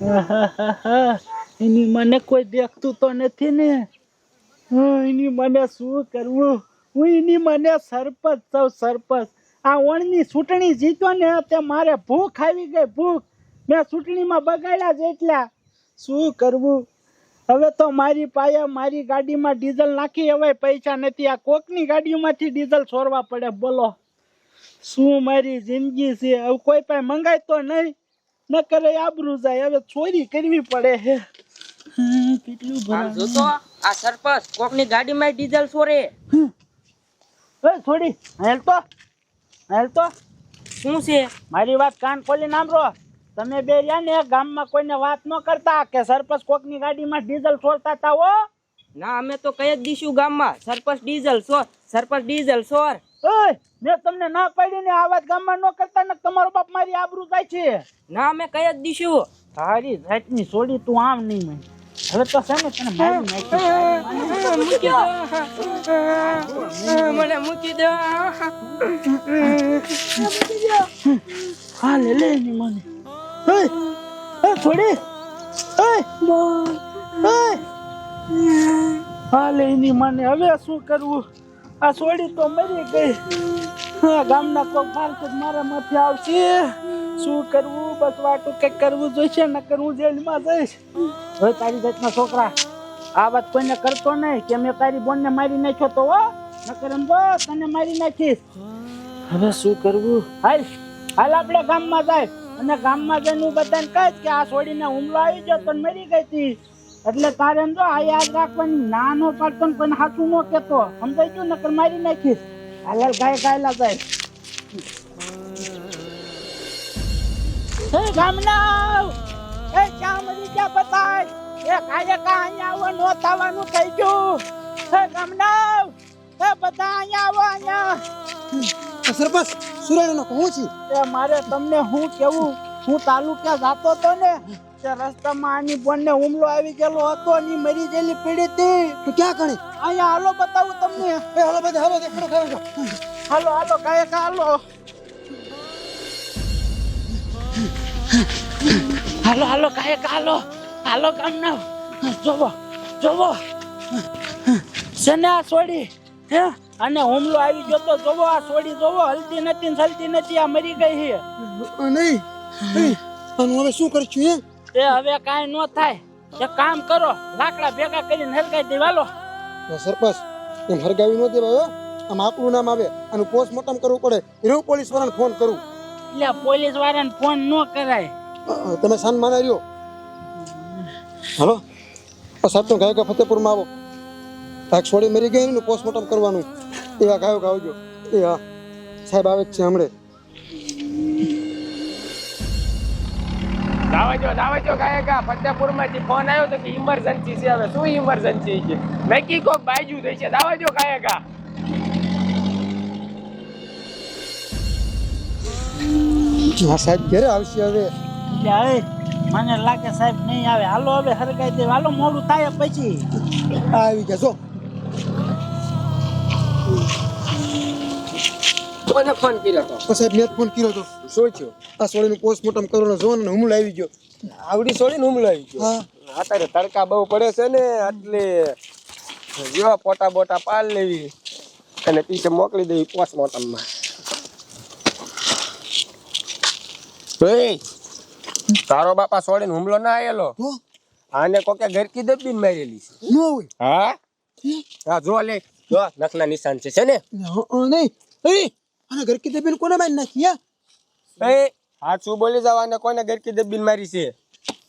એની મને કોઈ દેખતું તો નથી ને. એની મને શું કરવું હું એની મને સરપંચ સૌ સરપંચ. આ ઓણની ચૂંટણી જીતો ને તે મારે ભૂખ આવી ગઈ, ભૂખ. મેં ચૂંટણીમાં બગાડ્યા જ એટલા શું કરવું? હવે તો મારી પાસે મારી ગાડીમાં ડીઝલ નાખી હવે પૈસા નથી. આ કોકની ગાડીમાંથી ડીઝલ છોડવા પડે? બોલો. શું મારી જિંદગી છે? હવે કોઈ પાસે મંગાય તો નહીં. ન કરે આબરૂ જાય. હવે ચોરી કરવી પડે હે. કેટલું આમ ભરાવું. જોતો આ સરપંચ કોકની ગાડીમાં ડીઝલ સોરે એ છોડી. હેલ તો. હેલ તો. શું છે? મારી વાત કાન ખોલી નામરો. તમે બે રહ્યા ને ગામમાં કોઈને વાત ન કરતા કે સરપંચ કોકની ગાડીમાં ડીઝલ છોડતા તા હો? ના અમે તો કઈ જ દીશું ગામમાં સરપંચ ડીઝલ સોર સરપંચ ડીઝલ સોર ઓય મેં તમને ના પાડી ને આ વાત ગામમાં ન કરતા ને તમારો બાપ મારી આબરૂ જાય છે. ના મેં કઈ જ દીશું. તારી જાતની તું આમ નહીં મને. હવે તો છે ને તને મારી નાખી મને મૂકી દો. હા લે લે ની મને. ઓય એ છોડી. ઓય ઓય. હા લે ની મને. હવે શું કરવું? આ છોડી તો મરી ગઈ. ગામના કોઈ મારશે મારા માથે આવશે. શું કરવું? બસ વાટું કંઈક કરવું જોઈશે ન કરવું જેલમાં જઈશ. હવે તારી જાતના છોકરા, આ વાત કોઈને કરતો નહીં કે મેં તારી બોનને મારી નાખ્યો તો હો. નકર એમ જો તને મારી નાખીશ. હવે શું કરવું? હાલ હાલ આપણે ગામમાં જાય. અને ગામમાં જઈને હું બધાને કહીશ કે આ છોડીને હુમલો આવી ગયો તો મરી ગઈ હતી એટલે તારે જો આ યાદ રાખવાની પણ નાનો પાડતો ને કોઈને સાચું ન કહેતો. સમજાઈ ગયું? નકર મારી નાખીશ. હાલ ગાય ગાયલા જાય હે ગામના એ ક્યાં બતાય. એ કાજે કા અહીંયા આવો નો થવાનું થઈ ગયું. હે ગામના એ બધા અહીંયા આવો અહીંયા. સરપંચ સુરાણીનો હું છું. એ મારે તમને હું કેવું? હું તાલુકા જાતો તો ને તે રસ્તામાં આની બોનને હુમલો આવી ગયેલો હતો ની મરી ગયેલી પીડી હતી. તું ક્યાં કણે અહીંયા હાલો બતાવું તમને. એ હાલો બધા હાલો દેખાડો ખાવ હાલો હાલો કાય કા હાલો. હાલો હાલો કાય કા હાલો. હાલો ગામના. જોવો જોવો. છે આ છોડી હે? અને હુમલો આવી ગયો તો જોવો આ છોડી જોવો. હલતી નથી ને હલતી નથી આ મરી ગઈ છે. નહીં અને હવે શું કરશું હે? એ હવે કાંઈ ન થાય. એક કામ કરો લાકડા ભેગા કરીને હરગાઈ દેવાલો સરપંચ એમ હરગાવી ન દેવાય હો. આમ આપણું નામ આવે આનું પોસ્ટમોર્ટમ કરવું પડે. એવું પોલીસ વાળાને ફોન કરું. એટલે પોલીસ વાળાને ફોન ન કરાય. તમે સાન માના રહ્યો હલો. સાહેબ તો ગાયકા ફતેપુરમાં આવો. કાંઈક છોડી મરી ગઈ ને પોસ્ટમોર્ટમ કરવાનું. એવા ગાયો ગાવજો. એ હા. સાહેબ આવે જ છે હમણે. દાવાજો દાવાજો ગાયકા ફતેપુરમાંથી ફોન આવ્યો તો કે ઇમરજન્સી છે હવે. શું ઇમરજન્સી છે? મેં કી કોક બાજુ થઈ છે દાવાજો ગાયકા હા સાહેબ ક્યારે આવશે હવે? હવે મને લાગે સાહેબ નહીં આવે. હાલો હવે હરગાઈ દે હાલો મોડું થાય પછી. આવી ગયા. કોને ફોન કર્યો તો? તો સાહેબ મેં ફોન કર્યો હતો શું થયું? આ સોળીનું પોસ્ટમોર્ટમ કરવાનો જોવાનો ને હુમલો આવી ગયો. આવડી સોળી હુમલો આવી ગયો? અત્યારે તડકા બહુ પડે છે ને એટલે જો પોટા બોટા પાલ લેવી અને પીછે મોકલી દેવી પોસ્ટમોર્ટમમાં માં તારો બાપા સોળીને હુમલો ના આવેલો તો આને કોકે ગરકી દબીને મારેલી છે? હા? હા? જો લે. જો નખના નિશાન છે છે ને? નહીં. અને ઘર દબીન બેન કોને મારી નાખી હે? એ હાચું બોલી જાવ? અને કોને ઘરકી દબીન મારી છે?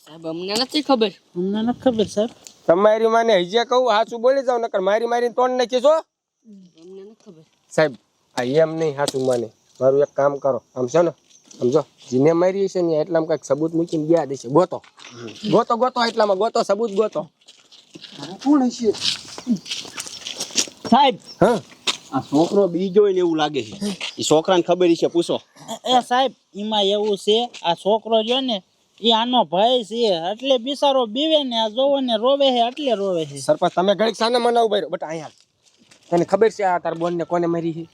સાહેબ અમને નથી ખબર. અમને નથી ખબર સાહેબ. તમારી માને હજે કહું હાચું બોલી જાવ? નકર મારી મારીને તોડ નાખી છો અમને નથી ખબર. સાહેબ આ એમ નહીં હાચું માને? મારું એક કામ કરો. આમ છે ને સમજો જીને મારી છે ને એટલામાં કંઈક સબૂત મૂકીને ગયા દેશે. ગોતો. ગોતો ગોતો એટલામાં ગોતો સબૂત ગોતો. કોણ હશે? સાહેબ હા. આ છોકરો બીજો ને એવું લાગે છે. એ છોકરાને ખબર છે પૂછો. એ સાહેબ એમાં એવું છે આ છોકરો જો ને એ આનો ભાઈ છે એટલે બિચારો બીવે ને આ જોવો ને રોવે છે એટલે રોવે છે. સરપંચ તમે ઘડીક સાને મનાવું ભાઈ બટ અહીંયા તને ખબર છે આ તાર બોન ને કોને મારી છે?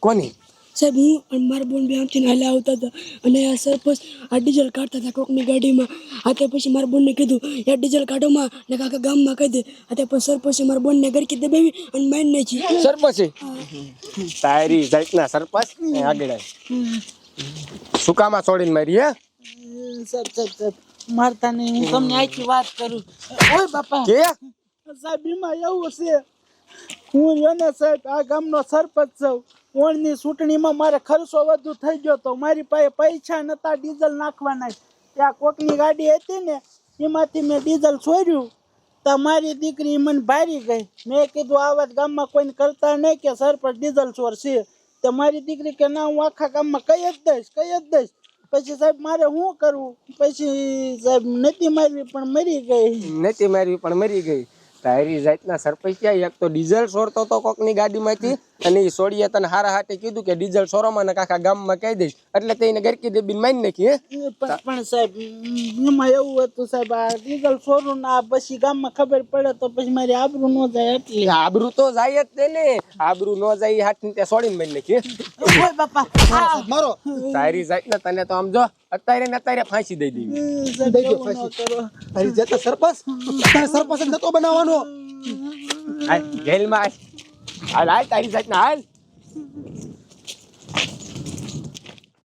કોની? સાહેબ હું અને મારા બોન બે આમથી આવતા હતા અને આ સરપંચ આ ડીઝલ કાઢતા હતા કોકની ગાડીમાં. આ તે પછી મારા બોનને કીધું યાર ડીઝલ કાઢોમાં ને કાકા ગામમાં કહી દે. આ તે પછી સરપંચે મારા બોનને ગરકી દબાવી અને મારી નાખી. સરપંચે? તારી જાતના સરપંચ આગળ સુકામાં છોડીને મારી હે? સાહેબ સાહેબ સાહેબ મારતા નહીં હું તમને આખી વાત કરું. ઓય બાપા. કે? સાહેબ એમાં એવું છે. હું રહ્યો ને સાહેબ આ ગામનો સરપંચ છું. ઓણની ચૂંટણીમાં મારે ખર્ચો વધુ થઈ ગયો તો મારી પાસે પૈસા નતા, ડીઝલ નાખવાના. ત્યાં કોકની ગાડી હતી ને, એમાંથી મેં ડીઝલ છોડ્યું. તો મારી દીકરી મને ભારી ગઈ. મેં કીધું આવા જ ગામમાં કોઈને કરતા નહીં કે સરપંચ ડીઝલ ચોર તો મારી દીકરી કે, ના, હું આખા ગામમાં કઈ જ દઈશ, કઈ જ દઈશ. પછી સાહેબ, મારે શું કરવું? પછી સાહેબ નથી મારવી પણ મરી ગઈ. નથી મારવી પણ મરી ગઈ. તારી જાતના સરપંચ ક્યાં એક તો ડીઝલ છોડતો તો કોકની ગાડીમાંથી અને એ છોડીએ તને હારા હાટે કીધું કે ડીઝલ છોરોમાં ને કાકા ગામમાં કહી દઈશ. એટલે તેને ગરકી દેબીને માની નાખી હે? પણ પણ સાહેબ એમાં એવું હતું સાહેબ આ ડીઝલ ચોરું ના પછી ગામમાં ખબર પડે તો પછી મારી આબરૂ ન જાય એટલે. આબરૂ તો જાય જ તે ને આબરૂ ન જાય હાથ ત્યાં છોડીને મારી નાખી બાપા મારો. તારી જાતના તને તો આમ જો. અત્યારે ને અત્યારે ફાંસી દઈ દેવી. દઈ દો ફાંસી. કરો. તારી જતા સરપંચ? તારે સરપંચ નતો બનાવવાનો? હાલ જેલમાં હાલ હાલ તારી જાતના હાલ.